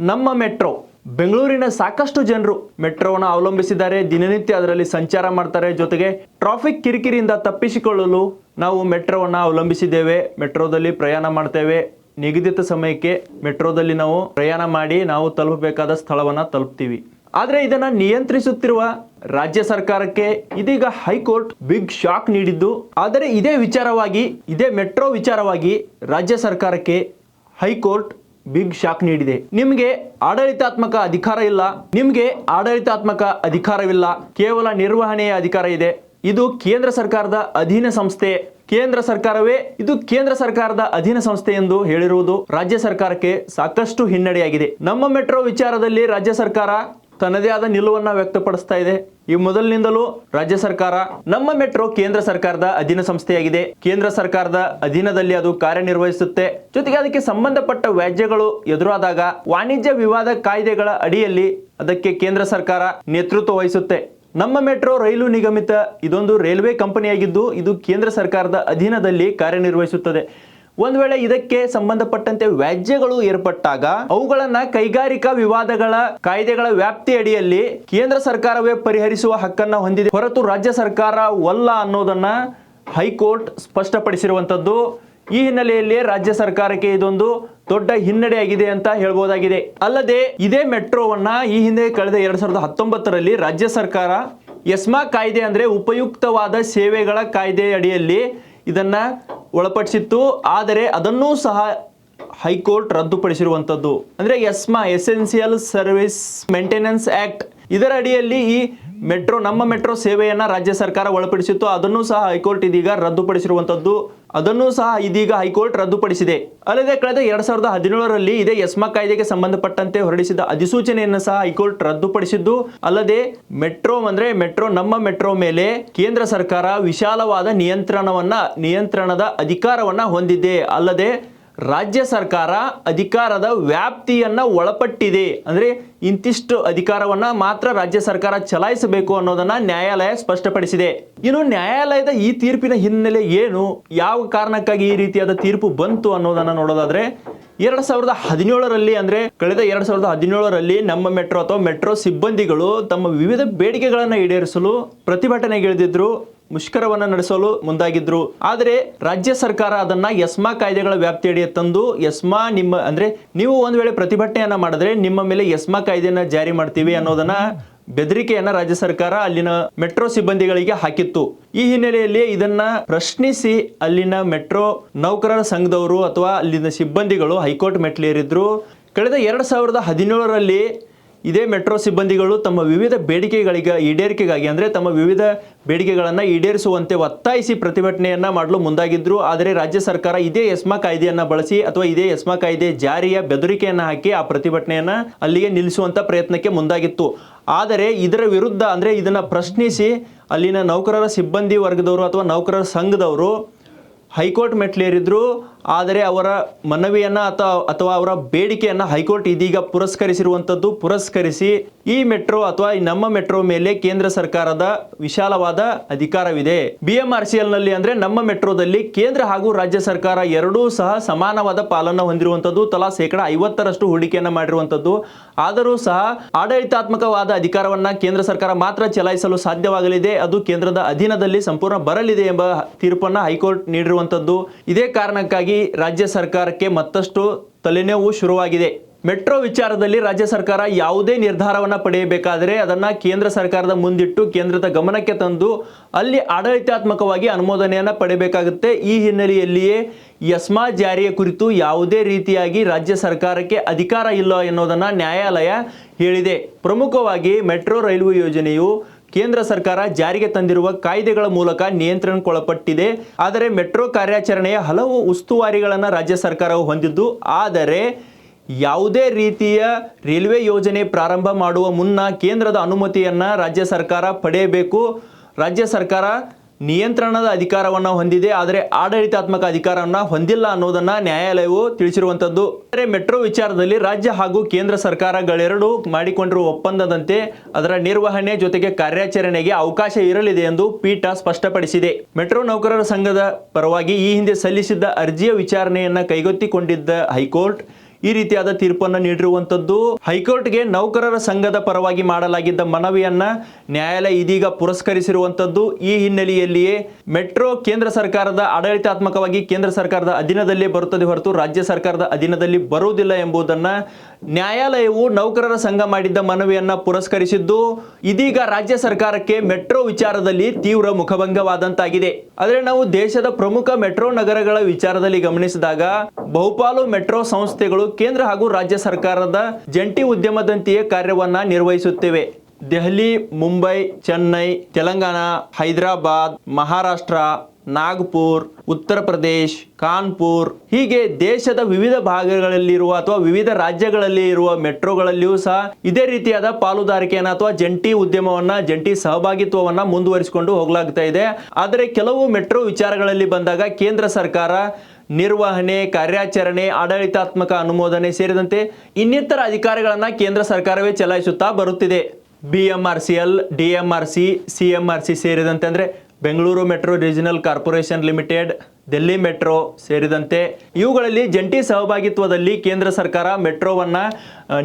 ನಮ್ಮ ಮೆಟ್ರೋ, ಬೆಂಗಳೂರಿನ ಸಾಕಷ್ಟು ಜನರು ಮೆಟ್ರೋವನ್ನು ಅವಲಂಬಿಸಿದ್ದಾರೆ. ದಿನನಿತ್ಯ ಅದರಲ್ಲಿ ಸಂಚಾರ ಮಾಡ್ತಾರೆ. ಜೊತೆಗೆ ಟ್ರಾಫಿಕ್ ಕಿರಿಕಿರಿಯಿಂದ ತಪ್ಪಿಸಿಕೊಳ್ಳಲು ನಾವು ಮೆಟ್ರೋವನ್ನು ಅವಲಂಬಿಸಿದ್ದೇವೆ. ಮೆಟ್ರೋದಲ್ಲಿ ಪ್ರಯಾಣ ಮಾಡ್ತೇವೆ. ನಿಗದಿತ ಸಮಯಕ್ಕೆ ಮೆಟ್ರೋದಲ್ಲಿ ನಾವು ಪ್ರಯಾಣ ಮಾಡಿ ನಾವು ತಲುಪಬೇಕಾದ ಸ್ಥಳವನ್ನು ತಲುಪ್ತೀವಿ. ಆದರೆ ಇದನ್ನು ನಿಯಂತ್ರಿಸುತ್ತಿರುವ ರಾಜ್ಯ ಸರ್ಕಾರಕ್ಕೆ ಇದೀಗ ಹೈಕೋರ್ಟ್ ಬಿಗ್ ಶಾಕ್ ನೀಡಿದ್ದು. ಆದರೆ ಇದೇ ವಿಚಾರವಾಗಿ, ಇದೇ ಮೆಟ್ರೋ ವಿಚಾರವಾಗಿ ರಾಜ್ಯ ಸರ್ಕಾರಕ್ಕೆ ಹೈಕೋರ್ಟ್ ಬಿಗ್ ಶಾಕ್ ನೀಡಿದೆ. ನಿಮಗೆ ಆಡಳಿತಾತ್ಮಕ ಅಧಿಕಾರ ಇಲ್ಲ. ನಿಮಗೆ ಆಡಳಿತಾತ್ಮಕ ಅಧಿಕಾರವಿಲ್ಲ. ಕೇವಲ ನಿರ್ವಹಣೆಯ ಅಧಿಕಾರ ಇದೆ. ಇದು ಕೇಂದ್ರ ಸರ್ಕಾರದ ಅಧೀನ ಸಂಸ್ಥೆ. ಕೇಂದ್ರ ಸರ್ಕಾರವೇ ಇದು ಕೇಂದ್ರ ಸರ್ಕಾರದ ಅಧೀನ ಸಂಸ್ಥೆ ಎಂದು ಹೇಳಿರುವುದು ರಾಜ್ಯ ಸರ್ಕಾರಕ್ಕೆ ಸಾಕಷ್ಟು ಹಿನ್ನಡೆಯಾಗಿದೆ. ನಮ್ಮ ಮೆಟ್ರೋ ವಿಚಾರದಲ್ಲಿ ರಾಜ್ಯ ಸರ್ಕಾರ ತನ್ನದೇ ಆದ ನಿಲುವನ್ನ ವ್ಯಕ್ತಪಡಿಸ್ತಾ ಇದೆ. ಈ ಮೊದಲಿನಿಂದಲೂ ರಾಜ್ಯ ಸರ್ಕಾರ, ನಮ್ಮ ಮೆಟ್ರೋ ಕೇಂದ್ರ ಸರ್ಕಾರದ ಅಧೀನ ಸಂಸ್ಥೆಯಾಗಿದೆ. ಕೇಂದ್ರ ಸರ್ಕಾರದ ಅಧೀನದಲ್ಲಿ ಅದು ಕಾರ್ಯನಿರ್ವಹಿಸುತ್ತೆ. ಜೊತೆಗೆ ಅದಕ್ಕೆ ಸಂಬಂಧಪಟ್ಟ ವ್ಯಾಜ್ಯಗಳು ಎದುರಾದಾಗ ವಾಣಿಜ್ಯ ವಿವಾದ ಕಾಯ್ದೆಗಳ ಅಡಿಯಲ್ಲಿ ಅದಕ್ಕೆ ಕೇಂದ್ರ ಸರ್ಕಾರ ನೇತೃತ್ವ ವಹಿಸುತ್ತೆ. ನಮ್ಮ ಮೆಟ್ರೋ ರೈಲು ನಿಗಮಿತ ಇದೊಂದು ರೈಲ್ವೆ ಕಂಪನಿಯಾಗಿದ್ದು, ಇದು ಕೇಂದ್ರ ಸರ್ಕಾರದ ಅಧೀನದಲ್ಲಿ ಕಾರ್ಯನಿರ್ವಹಿಸುತ್ತದೆ. ಒಂದು ವೇಳೆ ಇದಕ್ಕೆ ಸಂಬಂಧಪಟ್ಟಂತೆ ವ್ಯಾಜ್ಯಗಳು ಏರ್ಪಟ್ಟಾಗ ಅವುಗಳನ್ನ ಕೈಗಾರಿಕಾ ವಿವಾದಗಳ ಕಾಯ್ದೆಗಳ ವ್ಯಾಪ್ತಿ ಅಡಿಯಲ್ಲಿ ಕೇಂದ್ರ ಸರ್ಕಾರವೇ ಪರಿಹರಿಸುವ ಹಕ್ಕನ್ನ ಹೊಂದಿದೆ. ಹೊರತು ರಾಜ್ಯ ಸರ್ಕಾರ ವಲ್ಲ ಅನ್ನೋದನ್ನ ಹೈಕೋರ್ಟ್ ಸ್ಪಷ್ಟಪಡಿಸಿರುವಂತದ್ದು. ಈ ಹಿನ್ನೆಲೆಯಲ್ಲಿ ರಾಜ್ಯ ಸರ್ಕಾರಕ್ಕೆ ಇದೊಂದು ದೊಡ್ಡ ಹಿನ್ನಡೆಯಾಗಿದೆ ಅಂತ ಹೇಳ್ಬೋದಾಗಿದೆ. ಅಲ್ಲದೆ ಇದೇ ಮೆಟ್ರೋವನ್ನ ಈ ಹಿಂದೆ ಕಳೆದ ಎರಡ್ ಸಾವಿರದ ಹತ್ತೊಂಬತ್ತರಲ್ಲಿ ರಾಜ್ಯ ಸರ್ಕಾರ ಎಸ್ಮಾ ಕಾಯ್ದೆ ಅಂದ್ರೆ ಉಪಯುಕ್ತವಾದ ಸೇವೆಗಳ ಕಾಯ್ದೆ ಅಡಿಯಲ್ಲಿ ಇದನ್ನ ಒಳಪಡಿಸಿತ್ತು, ಆದರೆ ಅದನ್ನೂ ಸಹ ಹೈಕೋರ್ಟ್ ರದ್ದುಪಡಿಸಿರುವಂಥದ್ದು. ಅಂದ್ರೆ ESMA essential service maintenance act. ಇದರ ಅಡಿಯಲ್ಲಿ ಈ ಮೆಟ್ರೋ, ನಮ್ಮ ಮೆಟ್ರೋ ಸೇವೆಯನ್ನು ರಾಜ್ಯ ಸರ್ಕಾರ ಒಳಪಡಿಸಿತ್ತು, ಅದನ್ನು ಸಹ ಹೈಕೋರ್ಟ್ ಇದೀಗ ರದ್ದುಪಡಿಸಿರುವಂಥದ್ದು. ಅದನ್ನು ಸಹ ಇದೀಗ ಹೈಕೋರ್ಟ್ ರದ್ದುಪಡಿಸಿದೆ. ಅಲ್ಲದೆ ಕಳೆದ ಎರಡ್ ಸಾವಿರದ ಹದಿನೇಳರಲ್ಲಿ ಇದೇ ಎಸ್ಮಾ ಕಾಯ್ದೆಗೆ ಸಂಬಂಧಪಟ್ಟಂತೆ ಹೊರಡಿಸಿದ ಅಧಿಸೂಚನೆಯನ್ನು ಸಹ ಹೈಕೋರ್ಟ್ ರದ್ದುಪಡಿಸಿದ್ದು, ಅಲ್ಲದೆ ಮೆಟ್ರೋ ಅಂದ್ರೆ ಮೆಟ್ರೋ ನಮ್ಮ ಮೆಟ್ರೋ ಮೇಲೆ ಕೇಂದ್ರ ಸರ್ಕಾರ ವಿಶಾಲವಾದ ನಿಯಂತ್ರಣವನ್ನ, ನಿಯಂತ್ರಣದ ಅಧಿಕಾರವನ್ನ ಹೊಂದಿದೆ. ಅಲ್ಲದೆ ರಾಜ್ಯ ಸರ್ಕಾರ ಅಧಿಕಾರದ ವ್ಯಾಪ್ತಿಯನ್ನು ಒಳಪಟ್ಟಿದೆ. ಅಂದರೆ ಇಂತಿಷ್ಟು ಅಧಿಕಾರವನ್ನು ಮಾತ್ರ ರಾಜ್ಯ ಸರ್ಕಾರ ಚಲಾಯಿಸಬೇಕು ಅನ್ನೋದನ್ನು ನ್ಯಾಯಾಲಯ ಸ್ಪಷ್ಟಪಡಿಸಿದೆ. ಇನ್ನು ನ್ಯಾಯಾಲಯದ ಈ ತೀರ್ಪಿನ ಹಿನ್ನೆಲೆ ಏನು? ಯಾವ ಕಾರಣಕ್ಕಾಗಿ ಈ ರೀತಿಯಾದ ತೀರ್ಪು ಬಂತು ಅನ್ನೋದನ್ನು ನೋಡೋದಾದರೆ, ಎರಡು ಸಾವಿರದ ಹದಿನೇಳರಲ್ಲಿ ಅಂದರೆ ಕಳೆದ ಎರಡು ಸಾವಿರದ ಹದಿನೇಳರಲ್ಲಿ ನಮ್ಮ ಮೆಟ್ರೋ ಅಥವಾ ಮೆಟ್ರೋ ಸಿಬ್ಬಂದಿಗಳು ತಮ್ಮ ವಿವಿಧ ಬೇಡಿಕೆಗಳನ್ನು ಈಡೇರಿಸಲು ಪ್ರತಿಭಟನೆಗಿಳಿದಿದ್ರು. ಮುಷ್ಕರವನ್ನ ನಡೆಸಲು ಮುಂದಾಗಿದ್ರು. ಆದರೆ ರಾಜ್ಯ ಸರ್ಕಾರ ಅದನ್ನ ಎಸ್ಮಾ ಕಾಯ್ದೆಗಳ ವ್ಯಾಪ್ತಿಯಡಿ ತಂದು, ಎಸ್ಮಾ ನಿಮ್ಮ ಅಂದ್ರೆ ನೀವು ಒಂದ್ ವೇಳೆ ಪ್ರತಿಭಟನೆಯನ್ನ ಮಾಡಿದ್ರೆ ನಿಮ್ಮ ಮೇಲೆ ಎಸ್ಮಾ ಕಾಯ್ದೆಯನ್ನ ಜಾರಿ ಮಾಡ್ತೀವಿ ಅನ್ನೋದನ್ನ ಬೆದರಿಕೆಯನ್ನ ರಾಜ್ಯ ಸರ್ಕಾರ ಅಲ್ಲಿನ ಮೆಟ್ರೋ ಸಿಬ್ಬಂದಿಗಳಿಗೆ ಹಾಕಿತ್ತು. ಈ ಹಿನ್ನೆಲೆಯಲ್ಲಿ ಇದನ್ನ ಪ್ರಶ್ನಿಸಿ ಅಲ್ಲಿನ ಮೆಟ್ರೋ ನೌಕರರ ಸಂಘದವರು ಅಥವಾ ಅಲ್ಲಿನ ಸಿಬ್ಬಂದಿಗಳು ಹೈಕೋರ್ಟ್ ಮೆಟ್ಲೇರಿದ್ರು ಕಳೆದ ಎರಡ್ ಸಾವಿರದ ಹದಿನೇಳರಲ್ಲಿ ಇದೇ ಮೆಟ್ರೋ ಸಿಬ್ಬಂದಿಗಳು ತಮ್ಮ ವಿವಿಧ ಬೇಡಿಕೆಗಳಿಗೆ ಈಡೇರಿಕೆಗಾಗಿ, ಅಂದರೆ ತಮ್ಮ ವಿವಿಧ ಬೇಡಿಕೆಗಳನ್ನು ಈಡೇರಿಸುವಂತೆ ಒತ್ತಾಯಿಸಿ ಪ್ರತಿಭಟನೆಯನ್ನು ಮಾಡಲು ಮುಂದಾಗಿದ್ದರು ಆದರೆ ರಾಜ್ಯ ಸರ್ಕಾರ ಇದೇ ಎಸ್ಮಾ ಕಾಯ್ದೆಯನ್ನು ಬಳಸಿ ಅಥವಾ ಇದೇ ಎಸ್ಮಾ ಕಾಯ್ದೆ ಜಾರಿಯ ಬೆದರಿಕೆಯನ್ನು ಹಾಕಿ ಆ ಪ್ರತಿಭಟನೆಯನ್ನು ಅಲ್ಲಿಗೆ ನಿಲ್ಲಿಸುವಂಥ ಪ್ರಯತ್ನಕ್ಕೆ ಮುಂದಾಗಿತ್ತು. ಆದರೆ ಇದರ ವಿರುದ್ಧ, ಅಂದರೆ ಇದನ್ನು ಪ್ರಶ್ನಿಸಿ ಅಲ್ಲಿನ ನೌಕರರ ಸಿಬ್ಬಂದಿ ವರ್ಗದವರು ಅಥವಾ ನೌಕರರ ಸಂಘದವರು ಹೈಕೋರ್ಟ್ ಮೆಟ್ಲೇರಿದ್ರು ಆದರೆ ಅವರ ಮನವಿಯನ್ನು ಅಥವಾ ಅಥವಾ ಅವರ ಬೇಡಿಕೆಯನ್ನ ಹೈಕೋರ್ಟ್ ಇದೀಗ ಪುರಸ್ಕರಿಸಿರುವಂಥದ್ದು ಪುರಸ್ಕರಿಸಿ ಈ ಮೆಟ್ರೋ ಅಥವಾ ಈ ನಮ್ಮ ಮೆಟ್ರೋ ಮೇಲೆ ಕೇಂದ್ರ ಸರ್ಕಾರದ ವಿಶಾಲವಾದ ಅಧಿಕಾರವಿದೆ. ಬಿ ಎಂ ಆರ್ ಸಿ ಎಲ್ನಲ್ಲಿ ಅಂದ್ರೆ ನಮ್ಮ ಮೆಟ್ರೋದಲ್ಲಿ ಕೇಂದ್ರ ಹಾಗೂ ರಾಜ್ಯ ಸರ್ಕಾರ ಎರಡೂ ಸಹ ಸಮಾನವಾದ ಪಾಲನ್ನು ಹೊಂದಿರುವಂಥದ್ದು ತಲಾ ಶೇಕಡ ಐವತ್ತರಷ್ಟು ಹೂಡಿಕೆಯನ್ನು ಮಾಡಿರುವಂಥದ್ದು ಆದರೂ ಸಹ ಆಡಳಿತಾತ್ಮಕವಾದ ಅಧಿಕಾರವನ್ನ ಕೇಂದ್ರ ಸರ್ಕಾರ ಮಾತ್ರ ಚಲಾಯಿಸಲು ಸಾಧ್ಯವಾಗಲಿದೆ. ಅದು ಕೇಂದ್ರದ ಅಧೀನದಲ್ಲಿ ಸಂಪೂರ್ಣ ಬರಲಿದೆ ಎಂಬ ತೀರ್ಪನ್ನ ಹೈಕೋರ್ಟ್ ನೀಡಿರುವಂಥದ್ದು ಇದೇ ಕಾರಣಕ್ಕಾಗಿ ರಾಜ್ಯ ಸರ್ಕಾರಕ್ಕೆ ಮತ್ತಷ್ಟು ತಲೆನೋವು ಶುರುವಾಗಿದೆ. ಮೆಟ್ರೋ ವಿಚಾರದಲ್ಲಿ ರಾಜ್ಯ ಸರ್ಕಾರ ಯಾವುದೇ ನಿರ್ಧಾರವನ್ನು ಪಡೆಯಬೇಕಾದರೆ ಅದನ್ನು ಕೇಂದ್ರ ಸರ್ಕಾರದ ಮುಂದಿಟ್ಟು ಕೇಂದ್ರದ ಗಮನಕ್ಕೆ ತಂದು ಅಲ್ಲಿ ಆಡಳಿತಾತ್ಮಕವಾಗಿ ಅನುಮೋದನೆಯನ್ನು ಪಡೆಯಬೇಕಾಗುತ್ತೆ. ಈ ಹಿನ್ನೆಲೆಯಲ್ಲಿಯೇ ಯಸ್ಮಾ ಜಾರಿಯ ಕುರಿತು ಯಾವುದೇ ರೀತಿಯಾಗಿ ರಾಜ್ಯ ಸರ್ಕಾರಕ್ಕೆ ಅಧಿಕಾರ ಇಲ್ಲ ಎನ್ನುವುದನ್ನು ನ್ಯಾಯಾಲಯ ಹೇಳಿದೆ. ಪ್ರಮುಖವಾಗಿ ಮೆಟ್ರೋ ರೈಲ್ವೆ ಯೋಜನೆಯು ಕೇಂದ್ರ ಸರ್ಕಾರ ಜಾರಿಗೆ ತಂದಿರುವ ಕಾಯ್ದೆಗಳ ಮೂಲಕ ನಿಯಂತ್ರಣಕ್ಕೊಳಪಟ್ಟಿದೆ. ಆದರೆ ಮೆಟ್ರೋ ಕಾರ್ಯಾಚರಣೆಯ ಹಲವು ಉಸ್ತುವಾರಿಗಳನ್ನು ರಾಜ್ಯ ಸರ್ಕಾರವು ಹೊಂದಿದ್ದು, ಆದರೆ ಯಾವುದೇ ರೀತಿಯ ರೈಲ್ವೆ ಯೋಜನೆ ಪ್ರಾರಂಭ ಮಾಡುವ ಮುನ್ನ ಕೇಂದ್ರದ ಅನುಮತಿಯನ್ನು ರಾಜ್ಯ ಸರ್ಕಾರ ಪಡೆಯಬೇಕು. ರಾಜ್ಯ ಸರ್ಕಾರ ನಿಯಂತ್ರಣದ ಅಧಿಕಾರವನ್ನು ಹೊಂದಿದೆ, ಆದರೆ ಆಡಳಿತಾತ್ಮಕ ಅಧಿಕಾರವನ್ನು ಹೊಂದಿಲ್ಲ ಅನ್ನೋದನ್ನು ನ್ಯಾಯಾಲಯವು ತಿಳಿಸಿರುವಂಥದ್ದು. ಆದರೆ ಮೆಟ್ರೋ ವಿಚಾರದಲ್ಲಿ ರಾಜ್ಯ ಹಾಗೂ ಕೇಂದ್ರ ಸರ್ಕಾರಗಳೆರಡೂ ಮಾಡಿಕೊಂಡಿರುವ ಒಪ್ಪಂದದಂತೆ ಅದರ ನಿರ್ವಹಣೆ ಜೊತೆಗೆ ಕಾರ್ಯಾಚರಣೆಗೆ ಅವಕಾಶ ಇರಲಿದೆ ಎಂದು ಪೀಠ ಸ್ಪಷ್ಟಪಡಿಸಿದೆ. ಮೆಟ್ರೋ ನೌಕರರ ಸಂಘದ ಪರವಾಗಿ ಈ ಹಿಂದೆ ಸಲ್ಲಿಸಿದ್ದ ಅರ್ಜಿಯ ವಿಚಾರಣೆಯನ್ನು ಕೈಗೊತ್ತಿಕೊಂಡಿದ್ದ ಹೈಕೋರ್ಟ್ ಈ ರೀತಿಯಾದ ತೀರ್ಪನ್ನು ನೀಡಿರುವಂತದ್ದು ಹೈಕೋರ್ಟ್ಗೆ ನೌಕರರ ಸಂಘದ ಪರವಾಗಿ ಮಾಡಲಾಗಿದ್ದ ಮನವಿಯನ್ನ ನ್ಯಾಯಾಲಯ ಇದೀಗ ಪುರಸ್ಕರಿಸಿರುವಂತದ್ದು ಈ ಹಿನ್ನೆಲೆಯಲ್ಲಿಯೇ ಮೆಟ್ರೋ ಕೇಂದ್ರ ಸರ್ಕಾರದ ಆಡಳಿತಾತ್ಮಕವಾಗಿ ಕೇಂದ್ರ ಸರ್ಕಾರದ ಅಧೀನದಲ್ಲೇ ಬರುತ್ತದೆ ಹೊರತು ರಾಜ್ಯ ಸರ್ಕಾರದ ಅಧೀನದಲ್ಲಿ ಬರುವುದಿಲ್ಲ ಎಂಬುದನ್ನ ನ್ಯಾಯಾಲಯವು ನೌಕರರ ಸಂಘ ಮಾಡಿದ್ದ ಮನವಿಯನ್ನ ಪುರಸ್ಕರಿಸಿದ್ದು ಇದೀಗ ರಾಜ್ಯ ಸರ್ಕಾರಕ್ಕೆ ಮೆಟ್ರೋ ವಿಚಾರದಲ್ಲಿ ತೀವ್ರ ಮುಖಭಂಗವಾದಂತಾಗಿದೆ. ಆದರೆ ನಾವು ದೇಶದ ಪ್ರಮುಖ ಮೆಟ್ರೋ ನಗರಗಳ ವಿಚಾರದಲ್ಲಿ ಗಮನಿಸಿದಾಗ ಬಹುಪಾಲು ಮೆಟ್ರೋ ಸಂಸ್ಥೆಗಳು ಕೇಂದ್ರ ಹಾಗೂ ರಾಜ್ಯ ಸರ್ಕಾರದ ಜಂಟಿ ಉದ್ಯಮದಂತೆಯೇ ಕಾರ್ಯವನ್ನ ನಿರ್ವಹಿಸುತ್ತಿವೆ. ದೆಹಲಿ ಮುಂಬೈ ಚೆನ್ನೈ ತೆಲಂಗಾಣ ಹೈದರಾಬಾದ್ ಮಹಾರಾಷ್ಟ್ರ ನಾಗ್ಪುರ್, ಉತ್ತರ ಪ್ರದೇಶ್, ಕಾನ್ಪುರ್, ಹೀಗೆ ದೇಶದ ವಿವಿಧ ಭಾಗಗಳಲ್ಲಿರುವ ಅಥವಾ ವಿವಿಧ ರಾಜ್ಯಗಳಲ್ಲಿ ಇರುವ ಮೆಟ್ರೋಗಳಲ್ಲಿಯೂ ಸಹ ಇದೇ ರೀತಿಯಾದ ಪಾಲುದಾರಿಕೆಯನ್ನ ಅಥವಾ ಜಂಟಿ ಉದ್ಯಮವನ್ನ, ಜಂಟಿ ಸಹಭಾಗಿತ್ವವನ್ನ ಮುಂದುವರಿಸಿಕೊಂಡು ಹೋಗಲಾಗ್ತಾ ಇದೆ. ಆದರೆ ಕೆಲವು ಮೆಟ್ರೋ ವಿಚಾರಗಳಲ್ಲಿ ಬಂದಾಗ ಕೇಂದ್ರ ಸರ್ಕಾರ ನಿರ್ವಹಣೆ, ಕಾರ್ಯಾಚರಣೆ, ಆಡಳಿತಾತ್ಮಕ ಅನುಮೋದನೆ ಸೇರಿದಂತೆ ಇನ್ನಿತರ ಅಧಿಕಾರಗಳನ್ನ ಕೇಂದ್ರ ಸರ್ಕಾರವೇ ಚಲಾಯಿಸುತ್ತಾ ಬರುತ್ತಿದೆ. B M R C L D M R C C M R C ಸೇರಿದಂತೆ ಅಂದರೆ Bengaluru metro regional corporation limited, Delhi metro ಸೇರಿದಂತೆ ಇವುಗಳಲ್ಲಿ ಜಂಟಿ ಸಹಭಾಗಿತ್ವದಲ್ಲಿ ಕೇಂದ್ರ ಸರ್ಕಾರ ಮೆಟ್ರೋವನ್ನು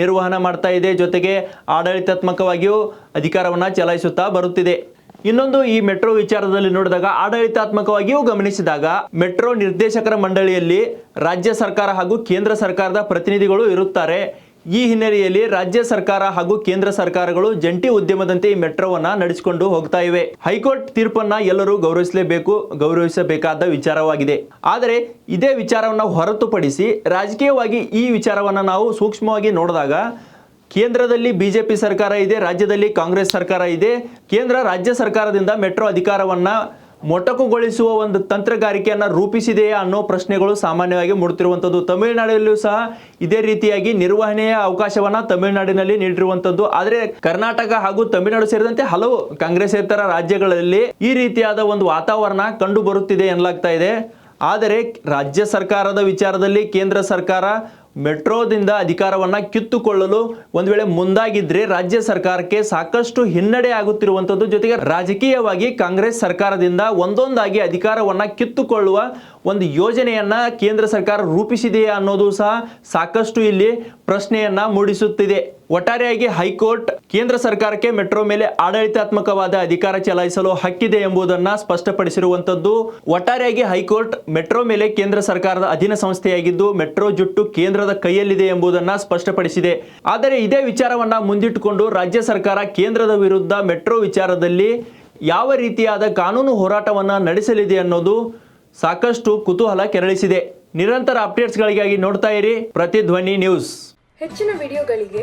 ನಿರ್ವಹಣೆ ಮಾಡ್ತಾ ಇದೆ. ಜೊತೆಗೆ ಆಡಳಿತಾತ್ಮಕವಾಗಿಯೂ ಅಧಿಕಾರವನ್ನು ಚಲಾಯಿಸುತ್ತಾ ಬರುತ್ತಿದೆ. ಇನ್ನೊಂದು ಈ ಮೆಟ್ರೋ ವಿಚಾರದಲ್ಲಿ ನೋಡಿದಾಗ ಆಡಳಿತಾತ್ಮಕವಾಗಿಯೂ ಗಮನಿಸಿದಾಗ ಮೆಟ್ರೋ ನಿರ್ದೇಶಕರ ಮಂಡಳಿಯಲ್ಲಿ ರಾಜ್ಯ ಸರ್ಕಾರ ಹಾಗೂ ಕೇಂದ್ರ ಸರ್ಕಾರದ ಪ್ರತಿನಿಧಿಗಳು ಇರುತ್ತಾರೆ. ಈ ಹಿನ್ನೆಲೆಯಲ್ಲಿ ರಾಜ್ಯ ಸರ್ಕಾರ ಹಾಗೂ ಕೇಂದ್ರ ಸರ್ಕಾರಗಳು ಜಂಟಿ ಉದ್ಯಮದಂತೆ ಈ ಮೆಟ್ರೋವನ್ನ ನಡೆಸಿಕೊಂಡು ಹೋಗ್ತಾ ಇವೆ. ಹೈಕೋರ್ಟ್ ತೀರ್ಪನ್ನ ಎಲ್ಲರೂ ಗೌರವಿಸಲೇಬೇಕು, ಗೌರವಿಸಬೇಕಾದ ವಿಚಾರವಾಗಿದೆ. ಆದರೆ ಇದೇ ವಿಚಾರವನ್ನ ಹೊರತುಪಡಿಸಿ ರಾಜಕೀಯವಾಗಿ ಈ ವಿಚಾರವನ್ನ ನಾವು ಸೂಕ್ಷ್ಮವಾಗಿ ನೋಡಿದಾಗ ಕೇಂದ್ರದಲ್ಲಿ ಬಿಜೆಪಿ ಸರ್ಕಾರ ಇದೆ, ರಾಜ್ಯದಲ್ಲಿ ಕಾಂಗ್ರೆಸ್ ಸರ್ಕಾರ ಇದೆ, ಕೇಂದ್ರ ರಾಜ್ಯ ಸರ್ಕಾರದಿಂದ ಮೆಟ್ರೋ ಅಧಿಕಾರವನ್ನ ಮೊಟಕುಗೊಳಿಸುವ ಒಂದು ತಂತ್ರಗಾರಿಕೆಯನ್ನು ರೂಪಿಸಿದೆಯಾ ಅನ್ನೋ ಪ್ರಶ್ನೆಗಳು ಸಾಮಾನ್ಯವಾಗಿ ಮೂಡುತ್ತಿರುವಂಥದ್ದು. ತಮಿಳುನಾಡಲ್ಲೂ ಸಹ ಇದೇ ರೀತಿಯಾಗಿ ನಿರ್ವಹಣೆಯ ಅವಕಾಶವನ್ನು ತಮಿಳುನಾಡಿನಲ್ಲಿ ನೀಡಿರುವಂಥದ್ದು. ಆದರೆ ಕರ್ನಾಟಕ ಹಾಗೂ ತಮಿಳುನಾಡು ಸೇರಿದಂತೆ ಹಲವು ಕಾಂಗ್ರೆಸ್ಸೇತರ ರಾಜ್ಯಗಳಲ್ಲಿ ಈ ರೀತಿಯಾದ ಒಂದು ವಾತಾವರಣ ಕಂಡು ಬರುತ್ತಿದೆ ಎನ್ನಲಾಗ್ತಾ ಇದೆ. ಆದರೆ ರಾಜ್ಯ ಸರ್ಕಾರದ ವಿಚಾರದಲ್ಲಿ ಕೇಂದ್ರ ಸರ್ಕಾರ ಮೆಟ್ರೋದಿಂದ ಅಧಿಕಾರವನ್ನ ಕಿತ್ತುಕೊಳ್ಳಲು ಒಂದು ವೇಳೆ ಮುಂದಾಗಿದ್ರೆ ರಾಜ್ಯ ಸರ್ಕಾರಕ್ಕೆ ಸಾಕಷ್ಟು ಹಿನ್ನಡೆ ಆಗುತ್ತಿರುವಂಥದ್ದು ಜೊತೆಗೆ ರಾಜಕೀಯವಾಗಿ ಕಾಂಗ್ರೆಸ್ ಸರ್ಕಾರದಿಂದ ಒಂದೊಂದಾಗಿ ಅಧಿಕಾರವನ್ನ ಕಿತ್ತುಕೊಳ್ಳುವ ಒಂದು ಯೋಜನೆಯನ್ನ ಕೇಂದ್ರ ಸರ್ಕಾರ ರೂಪಿಸಿದೆಯಾ ಅನ್ನೋದು ಸಹ ಸಾಕಷ್ಟು ಇಲ್ಲಿ ಪ್ರಶ್ನೆಯನ್ನ ಮೂಡಿಸುತ್ತಿದೆ. ಒಟ್ಟಾರೆಯಾಗಿ ಹೈಕೋರ್ಟ್ ಕೇಂದ್ರ ಸರ್ಕಾರಕ್ಕೆ ಮೆಟ್ರೋ ಮೇಲೆ ಆಡಳಿತಾತ್ಮಕವಾದ ಅಧಿಕಾರ ಚಲಾಯಿಸಲು ಹಕ್ಕಿದೆ ಎಂಬುದನ್ನ ಸ್ಪಷ್ಟಪಡಿಸಿರುವಂತದ್ದು ಒಟ್ಟಾರೆಯಾಗಿ ಹೈಕೋರ್ಟ್ ಮೆಟ್ರೋ ಮೇಲೆ ಕೇಂದ್ರ ಸರ್ಕಾರದ ಅಧೀನ ಸಂಸ್ಥೆಯಾಗಿದ್ದು ಮೆಟ್ರೋ ಜುಟ್ಟು ಕೇಂದ್ರದ ಕೈಯಲ್ಲಿದೆ ಎಂಬುದನ್ನ ಸ್ಪಷ್ಟಪಡಿಸಿದೆ. ಆದರೆ ಇದೇ ವಿಚಾರವನ್ನ ಮುಂದಿಟ್ಟುಕೊಂಡು ರಾಜ್ಯ ಸರ್ಕಾರ ಕೇಂದ್ರದ ವಿರುದ್ಧ ಮೆಟ್ರೋ ವಿಚಾರದಲ್ಲಿ ಯಾವ ರೀತಿಯಾದ ಕಾನೂನು ಹೋರಾಟವನ್ನ ನಡೆಸಲಿದೆ ಅನ್ನೋದು ಸಾಕಷ್ಟು ಕುತೂಹಲ ಕೆರಳಿಸಿದೆ. ನಿರಂತರ ಅಪ್ಡೇಟ್ಸ್ಗಳಿಗಾಗಿ ನೋಡ್ತಾ ಇರಿ ಪ್ರತಿಧ್ವನಿ ನ್ಯೂಸ್. ಹೆಚ್ಚಿನ ವಿಡಿಯೋಗಳಿಗೆ